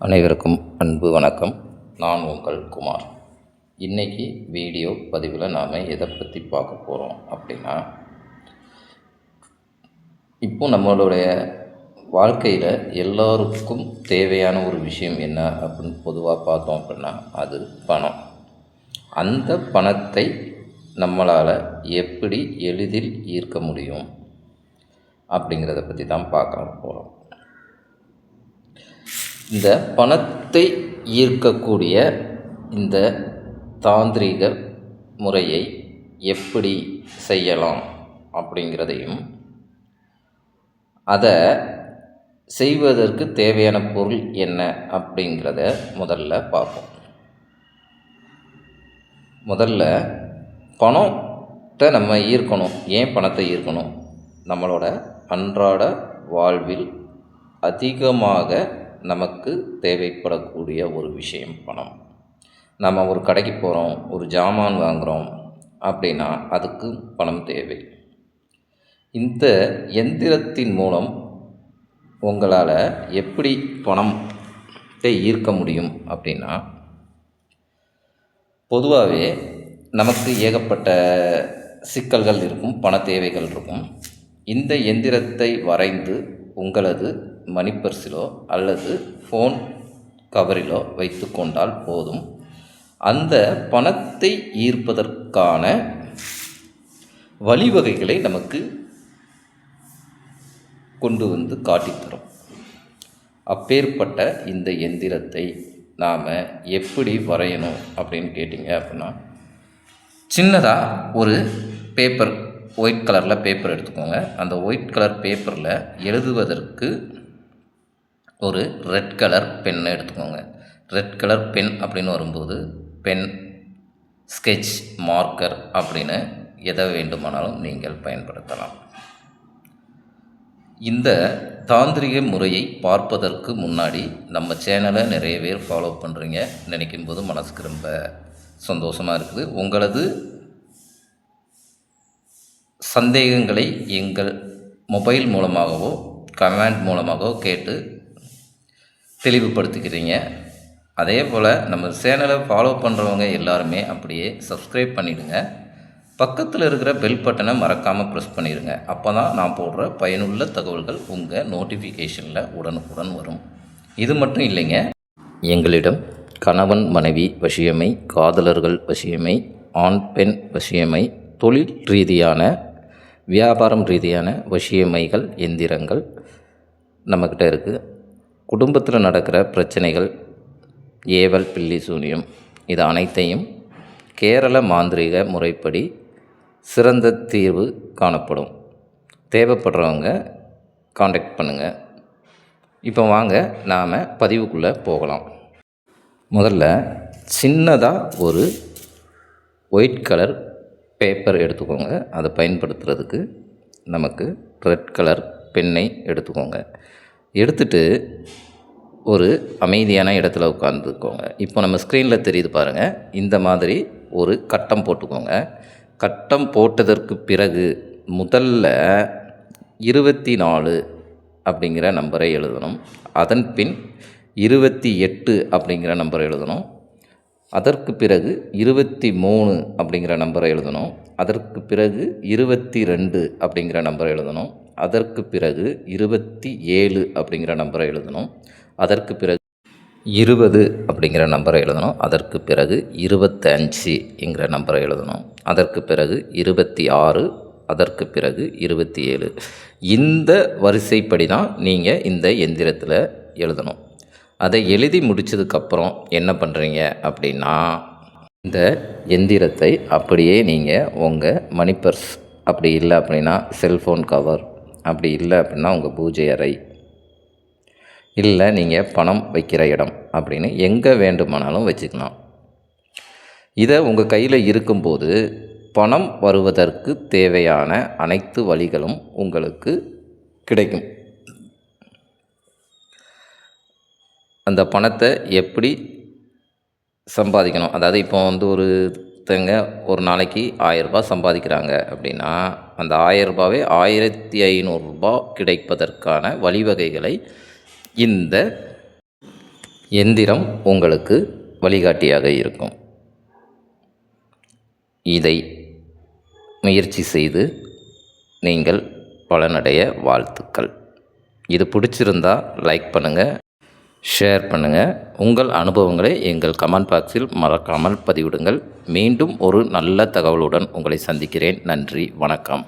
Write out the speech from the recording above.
அனைவருக்கும் அன்பு வணக்கம். நான் உங்கள் குமார். இன்றைக்கி வீடியோ பதிவில் நாம் எதை பற்றி பார்க்க போகிறோம் அப்படின்னா இப்போ நம்மளுடைய வாழ்க்கையில் எல்லோருக்கும் தேவையான ஒரு விஷயம் என்ன அப்படின்னு பொதுவாக பார்த்தோம் அப்படின்னா அது பணம். அந்த பணத்தை நம்மளால் எப்படி எளிதில் ஈர்க்க முடியும் அப்படிங்கிறத பற்றி தான் பார்க்க போகிறோம் இந்த பணத்தை ஈர்க்கக்கூடிய இந்த தாந்திரீக முறையை எப்படி செய்யலாம் அப்படிங்கிறதையும் அதை செய்வதற்கு தேவையான பொருள் என்ன அப்படிங்கிறத முதல்ல பார்ப்போம். முதல்ல பணத்தை நம்ம ஈர்க்கணும். ஏன் பணத்தை ஈர்க்கணும்? நம்மளோட அன்றாட வாழ்வில் அதிகமாக நமக்கு தேவைப்படக்கூடிய ஒரு விஷயம் பணம். நம்ம ஒரு கடைக்கு போகிறோம் ஒரு ஜாமான் வாங்குகிறோம் அப்படின்னா அதுக்கு பணம் தேவை. இந்த எந்திரத்தின் மூலம் உங்களால் எப்படி பணத்தை ஈர்க்க முடியும் அப்படின்னா பொதுவாகவே நமக்கு ஏகப்பட்ட சிக்கல்கள் இருக்கும் பண தேவைகள் இருக்கும். இந்த எந்திரத்தை வரைந்து உங்களது மணிப்பர்ஸிலோ அல்லது ஃபோன் கவரிலோ வைத்து கொண்டால் போதும். அந்த பணத்தை ஈர்ப்பதற்கான வழிவகைகளை நமக்கு கொண்டு வந்து காட்டித்தரும். அப்பேற்பட்ட இந்த எந்திரத்தை நாம் எப்படி வரையணும் அப்படின்னு கேட்டிங்க அப்படின்னா சின்னதாக ஒரு பேப்பர் ஒயிட் கலரில் பேப்பர் எடுத்துக்கோங்க. அந்த ஒயிட் கலர் பேப்பரில் எழுதுவதற்கு ஒரு ரெட் கலர் பென்னை எடுத்துக்கோங்க. ரெட் கலர் பென் அப்படின்னு வரும்போது பென் ஸ்கெட்ச் மார்க்கர் அப்படின்னு எதை வேண்டுமானாலும் நீங்கள் பயன்படுத்தலாம். இந்த தாந்திரிக முறையை பார்ப்பதற்கு முன்னாடி நம்ம சேனலை நிறைய பேர் ஃபாலோ பண்ணுறீங்க நினைக்கும் போது மனசுக்கு ரொம்ப சந்தோஷமாக இருக்குது. உங்களது சந்தேகங்களை எங்கள் மொபைல் மூலமாகவோ கமெண்ட் மூலமாகவோ கேட்டு தெளிவுபடுத்திக்கிறீங்க அதே போல் நம்ம சேனலை ஃபாலோ பண்ணுறவங்க எல்லாருமே அப்படியே சப்ஸ்கிரைப் பண்ணிவிடுங்க பக்கத்தில் இருக்கிற பெல் பட்டனை மறக்காமல் ப்ரெஸ் பண்ணிடுங்க. அப்போ தான் நான் போடுற பயனுள்ள தகவல்கள் உங்கள் நோட்டிஃபிகேஷனில் உடனுக்குடன் வரும். இது மட்டும் இல்லைங்க எங்களிடம் கணவன் மனைவி வசியமை காதலர்கள் வசியமை ஆண் பெண் வசியமை தொழில் ரீதியான வியாபாரம் ரீதியான வசியமைகள் எந்திரங்கள் நம்மக்கிட்ட இருக்குது குடும்பத்தில் நடக்கிற பிரச்சனைகள் ஏவல் பில்லி சூனியம் இது அனைத்தையும் கேரள மாந்திரீக முறைப்படி சிறந்த தீர்வு காணப்படும். தேவைப்படுறவங்க காண்டாக்ட் பண்ணுங்கள் இப்போ வாங்க நாம் பதிவுக்குள்ளே போகலாம். முதல்ல சின்னதாக ஒரு ஒயிட் கலர் பேப்பர் எடுத்துக்கோங்க. அதை பயன்படுத்துறதுக்கு நமக்கு ரெட் கலர் பெண்ணை எடுத்துக்கோங்க. எடுத்துட்டு ஒரு அமைதியான இடத்துல உட்காந்துக்கோங்க இப்போ நம்ம ஸ்க்ரீனில் தெரியுது பாருங்கள் இந்த மாதிரி ஒரு கட்டம் போட்டுக்கோங்க. கட்டம் போட்டதற்கு பிறகு முதல்ல இருபத்தி நாலு அப்படிங்கிற நம்பரை எழுதணும். அதன் பின் இருபத்தி எட்டு அப்படிங்கிற நம்பரை எழுதணும். அதற்கு பிறகு இருபத்தி மூணு அப்படிங்கிற நம்பரை எழுதணும். அதற்கு பிறகு இருபத்தி ரெண்டு அப்படிங்கிற நம்பரை எழுதணும். அதற்கு பிறகு இருபத்தி ஏழு அப்படிங்கிற நம்பரை எழுதணும். அதற்கு பிறகு இருபது அப்படிங்கிற நம்பரை எழுதணும். அதற்கு பிறகு இருபத்தஞ்சுங்கிற நம்பரை எழுதணும். அதற்கு பிறகு இருபத்தி ஆறு அதற்கு பிறகு இருபத்தி ஏழு. இந்த வரிசைப்படி தான் நீங்கள் இந்த எந்திரத்தில் எழுதணும். அதை எழுதி முடித்ததுக்கப்புறம் என்ன பண்ணுறீங்க அப்படின்னா இந்த எந்திரத்தை அப்படியே நீங்கள் உங்கள் மணிப்பர்ஸ் அப்படி இல்லை அப்படின்னா செல்ஃபோன் கவர் அப்படி இல்லை அப்படின்னா உங்கள் பூஜை அறை. இல்லை நீங்கள் பணம் வைக்கிற இடம் அப்படின்னு எங்கே வேண்டுமானாலும் வச்சுக்கலாம். இதை உங்கள் கையில் இருக்கும்போது பணம் வருவதற்கு தேவையான அனைத்து வழிகளும் உங்களுக்கு கிடைக்கும். அந்த பணத்தை எப்படி சம்பாதிக்கணும்? அதாவது இப்போ வந்து ஒரு ஒருத்தங்க ஒரு நாளைக்கு ஆயரரூபா சம்பாதிக்கிறாங்க அப்படின்னா அந்த ஆயரரூபாவே ஆயிரத்தி ஐநூறுரூபா கிடைப்பதற்கான வழிவகைகளை இந்த எந்திரம் உங்களுக்கு வழிகாட்டியாக இருக்கும். இதை முயற்சி செய்து நீங்கள் பலனடைய வாழ்த்துக்கள். இது பிடிச்சிருந்தா லைக் பண்ணுங்கள் ஷேர் பண்ணுங்கள் உங்கள் அனுபவங்களை எங்கள் கமெண்ட் பாக்ஸில் மறக்காமல் பதிவிடுங்கள். மீண்டும் ஒரு நல்ல தகவலுடன் உங்களை சந்திக்கிறேன். நன்றி வணக்கம்.